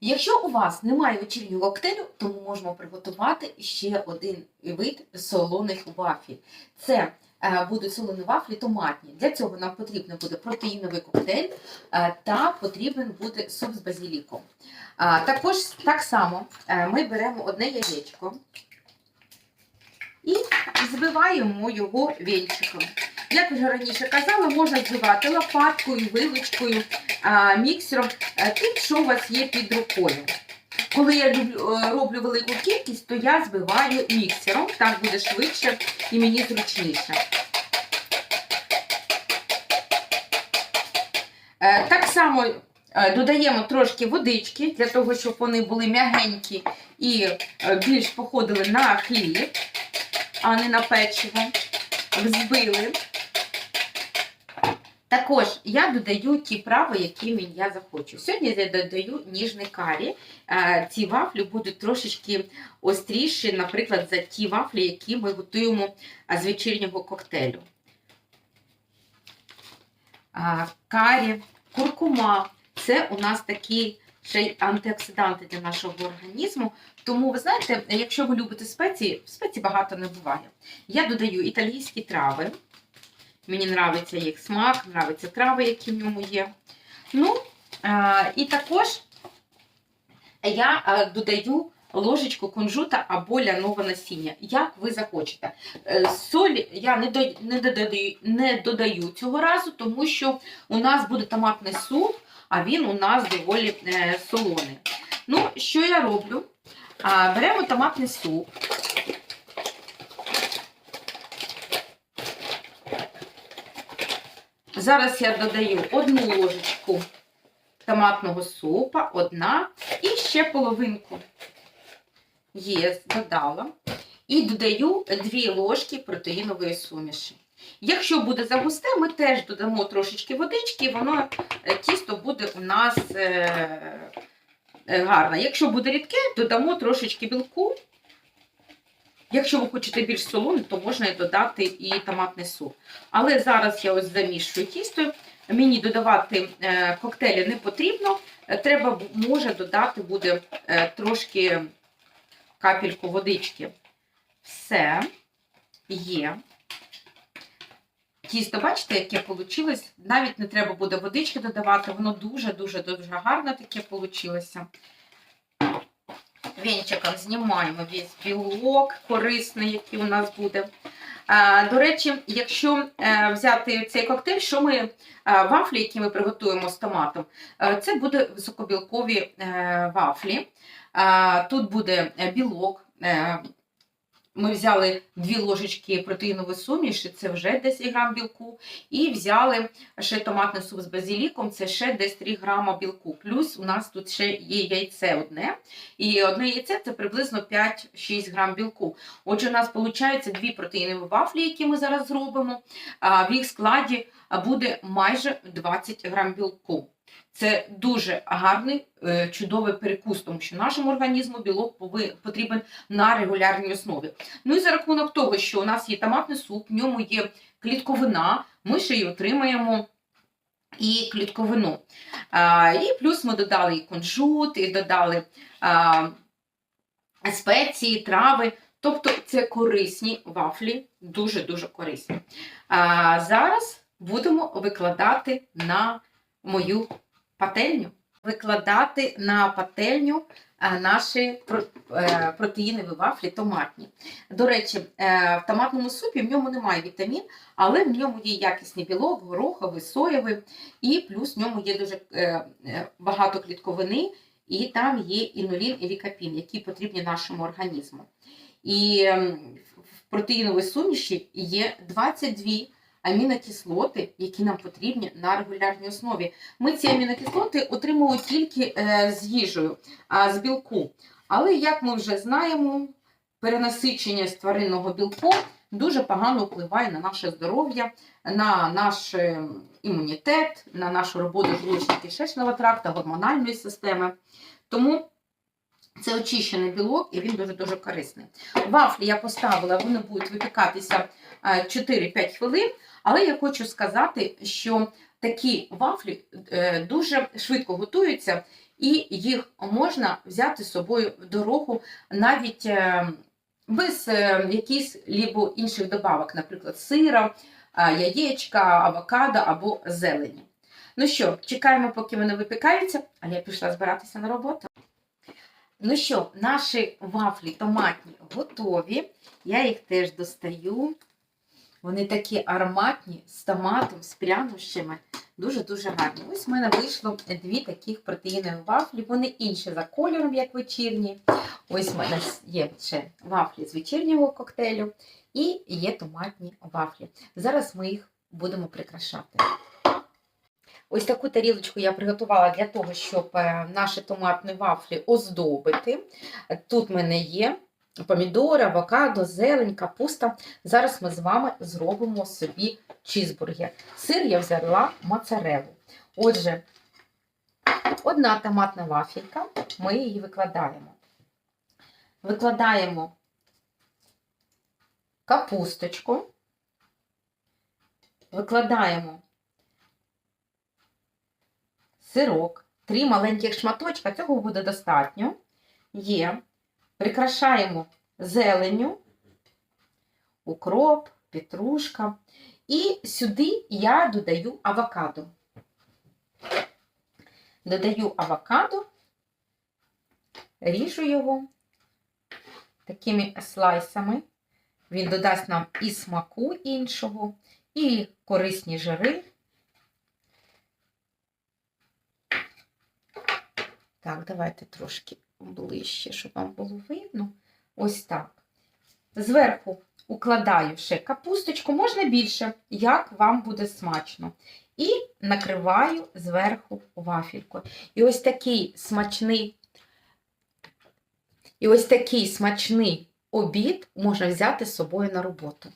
Якщо у вас немає вечірнього коктейлю, то ми можемо приготувати ще один вид солоних вафель. Це е, будуть солоні вафлі томатні. Для цього нам потрібен буде протеїновий коктейль е, та потрібен буде суп з базіліком. А, також так само е, ми беремо одне яєчко і збиваємо його вінчиком. Як вже раніше казала, можна збивати лопаткою, вилочкою, міксером, е, тим, що у вас є під рукою. Коли я е, роблю велику кількість, то я збиваю міксером, так буде швидше і мені зручніше. Е, Так само додаємо трошки водички, для того, щоб вони були м'ягенькі і більш походили на хліб, а не на печиво. Взбили. Також я додаю ті прави, які я захочу. Сьогодні я додаю ніжний карі. Е, Ці вафлі будуть трошечки остріші, наприклад, за ті вафлі, які ми готуємо е, з вечірнього коктейлю. Карі, куркума це у нас такі ще й антиоксиданти для нашого організму. Тому, ви знаєте, якщо ви любите спеції, спецій багато не буває. Я додаю італійські трави. Мені подобається їх смак, подобаються трави, які в ньому є. Ну, а, і також я а, додаю ложечку кунжута або ляного насіння, як ви захочете. Е, Соль я не, до, не, додаю, не додаю цього разу, тому що у нас буде томатний суп, а він у нас доволі е, солоний. Ну, що я роблю? Беремо томатний суп. Зараз я додаю одну ложечку томатного супа, одна, і ще половинку. Є, додала. І додаю дві ложки протеїнової суміші. Якщо буде загусте, ми теж додамо трошечки водички, і воно е, тісто буде у нас е, е, гарне. Якщо буде рідке, додамо трошечки білку. Якщо ви хочете більш солоне, то можна і додати і томатний суп. Але зараз я ось замішую тісто. Мені додавати е, коктейлі не потрібно. Треба може додати буде е, трошки капельку водички. Все є. Тісто, бачите, яке вийшло? Навіть не треба буде водички додавати, воно дуже-дуже дуже гарно таке вийшло. Вінчиком знімаємо весь білок корисний, який у нас буде. До речі, якщо е, взяти цей коктейль, що ми е, вафлі, які ми приготуємо з томатом, е, це буде високобілкові вафлі. Тут буде білок. Ми взяли дві ложечки протеїнової суміші, це вже 10 грам білку. І взяли ще томатний суп з базиліком, це ще десь 3 грама білку. Плюс у нас тут ще є яйце одне. І одне яйце це приблизно 5-6 грам білку. Отже, у нас виходить дві протеїнові вафлі, які ми зараз зробимо. В їх складі буде майже 20 грам білку. Це дуже гарний, е, чудовий перекус, тому що нашому організму білок потрібен на регулярній основі. Ну і за рахунок того, що у нас є томатний суп, в ньому є клітковина, ми ще й отримаємо і клітковину. І плюс ми додали і кунжут, і додали спеції, трави. Тобто це корисні вафлі, дуже-дуже корисні. Зараз будемо викладати на мою пательню. Викладати на пательню наші е, протеїнові вафлі томатні. До речі, е, в томатному супі в ньому немає вітамін, але в ньому є якісний білок, гороховий, соєвий, і плюс в ньому є дуже е, е, багато клітковини, і там є інулін і лікапін, які потрібні нашому організму. І ем, в протеїновій суміші є 22 амінокислоти, які нам потрібні на регулярній основі. Ми ці амінокислоти отримуємо тільки е, з їжею, з білку. Але як ми вже знаємо, перенасичення з тваринного білку дуже погано впливає на наше здоров'я, на наш е, імунітет, на нашу роботу желудочно-кишечного тракту, гормональної системи. Тому це очищений білок і він дуже-дуже корисний. Вафлі я поставила, вони будуть випікатися е, 4-5 хвилин, але я хочу сказати, що такі вафлі е, дуже швидко готуються і їх можна взяти з собою в дорогу навіть е, без е, якихось інших добавок, наприклад, сира, яєчка, авокадо або зелені. Ну що, чекаємо, поки вони випікаються, а я пішла збиратися на роботу. Ну що, наші вафлі томатні готові. Я їх теж достаю. Вони такі ароматні, з томатом, з прянощами. Дуже-дуже гарні. Ось в мене вийшло дві таких протеїнові вафлі. Вони інші за кольором, як вечірні. Ось в мене є ще вафлі з вечірнього коктейлю і є томатні вафлі. Зараз ми їх будемо прикрашати. Ось таку тарілочку я приготувала для того, щоб е, наші томатні вафлі оздобити. Тут в мене є помідори, авокадо, зелень, капуста. Зараз ми з вами зробимо собі чізбургер. Сир я взяла моцарелу. Отже, одна томатна вафелька, ми її викладаємо. Викладаємо капусточку, викладаємо сирок, три маленьких шматочка, цього буде достатньо. Є. Прикрашаємо зеленню, укроп, петрушка. І сюди я додаю авокадо. Додаю авокадо, ріжу його такими слайсами. Він додасть нам і смаку іншого, і корисні жири. Так, давайте трошки ближче, щоб вам було видно. Ось так. Зверху укладаю ще капусточку, можна більше, як вам буде смачно. І накриваю зверху вафелькою. І ось такий смачний, і ось такий смачний обід можна взяти з собою на роботу.